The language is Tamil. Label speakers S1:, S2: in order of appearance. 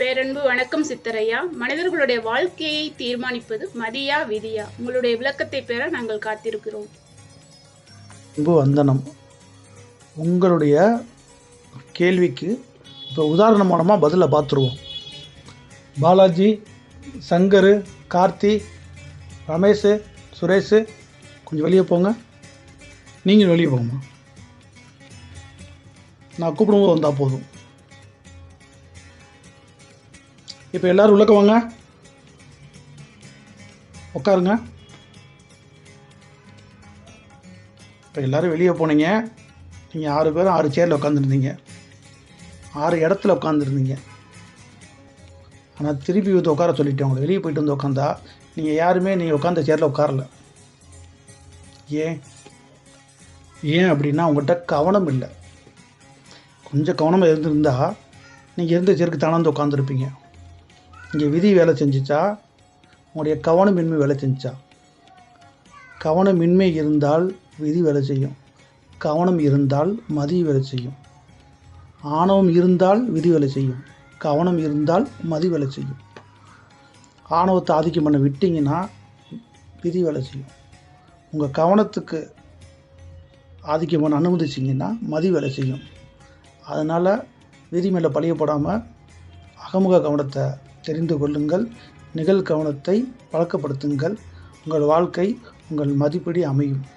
S1: பேரன்பு வணக்கம் சித்தரையா. மனிதர்களுடைய வாழ்க்கையை தீர்மானிப்பது மதியா விதியா? உங்களுடைய விளக்கத்தை பெற நாங்கள் காத்திருக்கிறோம்.
S2: அன்பு வந்தனம். உங்களுடைய கேள்விக்கு இப்போ உதாரணம் மூலமாக பதிலை பார்த்துருவோம் பாலாஜி சங்கர் கார்த்தி ரமேஷ் சுரேஷ் கொஞ்சம் வெளியே போங்க. நீங்கள் வெளியே போங்கம்மா நான் கூப்பிடும்போது வந்தால் போதும். இப்போ எல்லோரும் உள்ளக்க வாங்க. உட்காருங்க இப்போ எல்லோரும் வெளியே போனீங்க. நீங்கள் ஆறு பேரும் ஆறு சேரில் உட்காந்துருந்தீங்க ஆறு இடத்துல உட்காந்துருந்தீங்க ஆனால் திருப்பி வந்து உட்கார சொல்லிட்டேன் உங்களை. வெளியே போயிட்டு வந்து உட்காந்தா நீங்கள் யாருமே நீங்கள் உட்காந்த சேரில் உட்காரல ஏன்? ஏன் அப்படின்னா உங்கள்கிட்ட கவனம் இல்லை. கொஞ்சம் கவனமாக இருந்திருந்தால் நீங்கள் இருந்த சேருக்கு தானே வந்து உட்காந்துருப்பீங்க இங்கே விதி வேலை செஞ்சிச்சா? உங்களுடைய கவனமின்மை வேலை செஞ்சுச்சா? கவனமின்மை இருந்தால் விதி வேலை செய்யும். கவனம் இருந்தால் மதி வேலை செய்யும். ஆணவம் இருந்தால் விதி வேலை செய்யும். கவனம் இருந்தால் மதி வேலை செய்யும். ஆணவத்தை ஆதிக்கம் பண்ண விட்டிங்கன்னா விதி வேலை செய்யும். உங்கள் கவனத்துக்கு ஆதிக்கம் பண்ண அனுமதிச்சிங்கன்னா மதி வேலை செய்யும். அதனால் விதி மேலே பழியப்படாமல் அகமுக கவனத்தை தெரிந்து கொள்ளுங்கள். நிகழ்கவனத்தை பழக்கப்படுத்துங்கள். உங்கள் வாழ்க்கை உங்கள் மதிப்படி அமையும்.